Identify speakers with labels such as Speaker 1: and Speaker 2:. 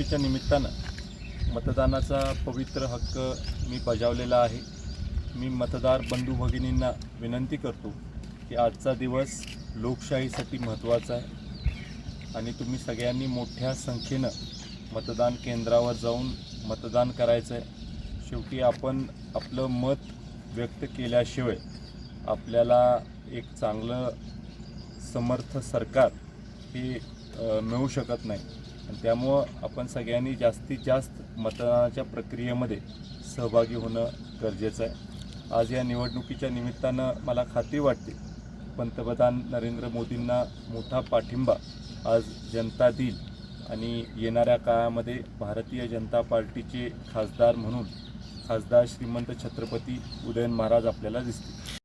Speaker 1: निवडणुकीच्या निमित्तानं मतदानाचा पवित्र हक्क मी बजावलेला आहे. मी मतदार बंधू भगिनींना विनंती करतो की आजचा दिवस लोकशाहीसाठी महत्त्वाचा आहे. आणि तुम्ही सगळ्यांनी मोठ्या संख्येनं मतदान केंद्रावर जाऊन मतदान करायचं आहे शेवटी आपण आपलं मत व्यक्त केल्याशिवाय आपल्याला एक चांगलं समर्थ सरकार हे मिळू शकत नाही. त्यामुळं आपण सगळ्यांनी जास्तीत जास्त मतदानाच्या प्रक्रियेमध्ये सहभागी होणं गरजेचं आहे. आज या निवडणुकीच्या निमित्तानं मला खात्री वाटते पंतप्रधान नरेंद्र मोदींना मोठा पाठिंबा आज जनता देईल आणि येणाऱ्या काळामध्ये भारतीय जनता पार्टीचे खासदार म्हणून खासदार श्रीमंत छत्रपती उदयन महाराज आपल्याला दिसतील.